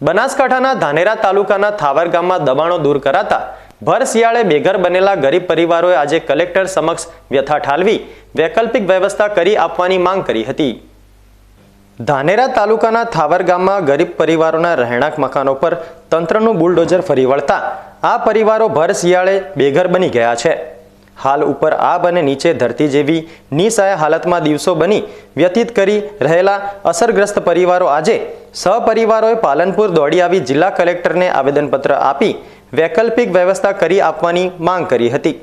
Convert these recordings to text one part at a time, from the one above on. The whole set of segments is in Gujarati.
બનાસકાંઠાના ધાનેરા તાલુકાના થાવર ગામમાં દબાણો દૂર કરાતા ભર શિયાળે બેઘર બનેલા ગરીબ પરિવારોએ આજે કલેક્ટર સમક્ષ વ્યથા ઠાલવી, વૈકલ્પિક વ્યવસ્થા કરી આપવાની માંગ કરી હતી. ધાનેરા તાલુકાના થાવર ગામમાં ગરીબ પરિવારોના રહેણાંક મકાનો પર તંત્રનું બુલડોઝર ફરી વળતા આ પરિવારો ભર શિયાળે બેઘર બની ગયા છે. હાલ ઉપર આબ અને નીચે ધરતી જેવી નિસહાય હાલતમાં દિવસો બની વ્યતીત કરી રહેલા અસરગ્રસ્ત પરિવારો આજે સહપરિવારોએ પાલનપુર દોડી આવી જિલ્લા કલેક્ટરને આવેદનપત્ર આપી વૈકલ્પિક વ્યવસ્થા કરી આપવાની માંગ કરી હતી.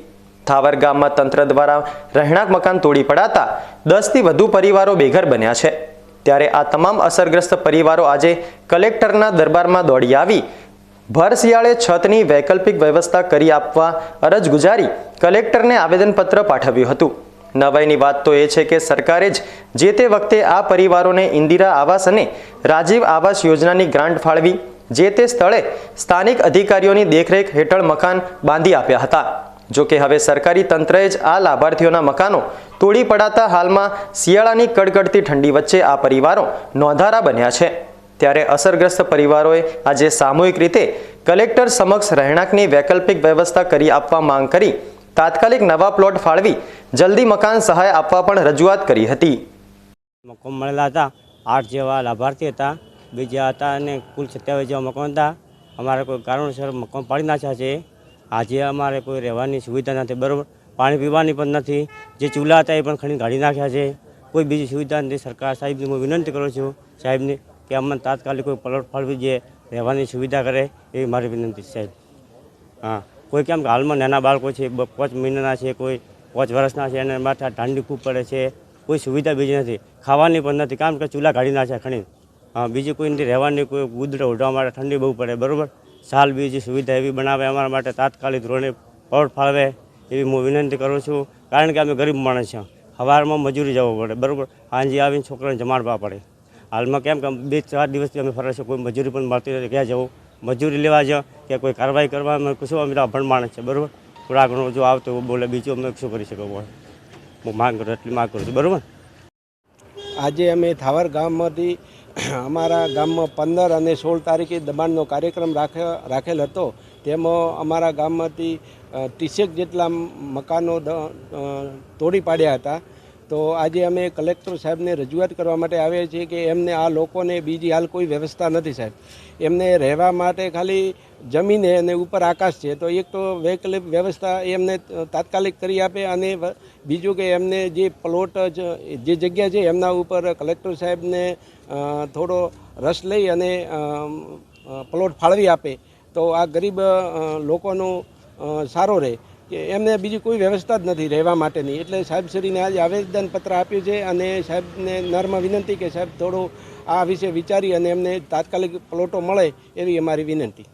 થાવર ગામમાં તંત્ર દ્વારા રહેણાંક મકાન તોડી પડાતા દસથી વધુ પરિવારો બેઘર બન્યા છે. ત્યારે આ તમામ અસરગ્રસ્ત પરિવારો આજે કલેક્ટરના દરબારમાં દોડી આવી ભર શિયાળે છતની વૈકલ્પિક વ્યવસ્થા કરી આપવા અરજ ગુજારી કલેક્ટરને આવેદનપત્ર પાઠવ્યું હતું. નવાઈની વાત તો એ છે કે સરકારે જ જે તે વખતે આ પરિવારોને ઇન્દિરા આવાસ અને રાજીવ આવાસ યોજનાની ગ્રાન્ટ ફાળવી, જે તે સ્થળે સ્થાનિક અધિકારીઓની દેખરેખ હેઠળ મકાન બાંધી આપ્યા હતા. જો કે હવે સરકારી તંત્રએ જ આ લાભાર્થીઓના મકાનો તોડી પડાતા હાલમાં શિયાળાની કડકડતી ઠંડી વચ્ચે આ પરિવારો નોંધારા બન્યા છે. ત્યારે અસરગ્રસ્ત પરિવારોએ આજે સામૂહિક રીતે કલેક્ટર સમક્ષ રહેણાંકની વૈકલ્પિક વ્યવસ્થા કરી આપવા માંગ કરી, તાત્કાલિક નવા પ્લોટ ફાળવી જલ્દી મકાન સહાય આપવા પણ રજૂઆત કરી હતી. મકાન મળેલા હતા. આઠ જેવા લાભાર્થી હતા. બીજા હતા અને કુલ સત્યાવીસ જેવા મકાન હતા. અમારે કોઈ કારણોસર મકાન પાડી નાખ્યા છે આજે અમારે કોઈ રહેવાની સુવિધા નથી. બરાબર? પાણી પીવાની પણ નથી. જે ચૂલા હતા એ પણ ખણી કાઢી નાખ્યા છે. કોઈ બીજી સુવિધા નથી. સરકાર સાહેબની હું વિનંતી કરું છું સાહેબને કે અમને તાત્કાલિક કોઈ પલટ ફાળવી જે રહેવાની સુવિધા કરે એવી મારી વિનંતી સાહેબ. હા. કોઈ કેમ હાલમાં નાના બાળકો છે પાંચ મહિનાના છે, કોઈ પાંચ વર્ષના છે, એને માથા ઠંડી ખૂબ પડે છે, કોઈ સુવિધા બીજી નથી. ખાવાની પણ નથી કારણ કે ચૂલા કાઢી નાખ્યા ખણી. હા, બીજી કોઈ નથી, રહેવાની કોઈ ગુદડો ઉઢવા માટે ઠંડી બહુ પડે, બરાબર? સાલ બીજી સુવિધા એવી બનાવે અમારા માટે, તાત્કાલિક ધોરણે પ્લોટ ફાળવે, એવી હું વિનંતી કરું છું. કારણ કે અમે ગરીબ માણસ છીએ. સવારમાં મજૂરી જવું પડે, બરાબર? સાંજે આવીને છોકરાને જમાડવા પડે. હાલમાં કેમ કે બે ચાર દિવસથી અમે ફરે છે, કોઈ મજૂરી પણ મળતી નથી, ક્યાં જવું? મજૂરી લેવા જાઓ કે કોઈ કાર્યવાહી કરવા, અમે કશું, અમે તો અભણ માણસ છે બરાબર? થોડા ઘણું જો આવતો બોલે બીજું અમે શું કરી શકો હું માંગ કરું, એટલી માંગ કરું છું. બરાબર? આજે અમે થાવર ગામમાંથી અમારા ગામમાં પંદર અને સોળ તારીખે દબાણનો કાર્યક્રમ રાખે, રાખેલ હતો. તેમાં અમારા ગામમાંથી ત્રીસેક જેટલા મકાનો તોડી પાડ્યા હતા. તો આજે અમે કલેક્ટર સાહેબને રજૂઆત કરવા માટે આવ્યા છીએ કે એમને આ લોકોને બીજી હાલ કોઈ વ્યવસ્થા નથી સાહેબ. એમને રહેવા માટે ખાલી જમીન અને ઉપર આકાશ છે. તો એક તો વૈકલ્પિક વ્યવસ્થા એમને તાત્કાલિક કરી આપે અને બીજું કે એમને જે પ્લોટ જે જગ્યા છે એમના ઉપર કલેક્ટર સાહેબને થોડો રસ લઈ અને પ્લોટ ફાળવી આપે. તો આ ગરીબ લોકોનું સારો રહે. કે એમને બીજી કોઈ વ્યવસ્થા જ નથી રહેવા માટેની. એટલે સાહેબશ્રીને આજે આવેદનપત્ર આપ્યું છે અને સાહેબને નર્મ વિનંતી કે સાહેબ થોડું આ વિશે વિચારી અને એમને તાત્કાલિક પ્લોટો મળે એવી અમારી વિનંતી.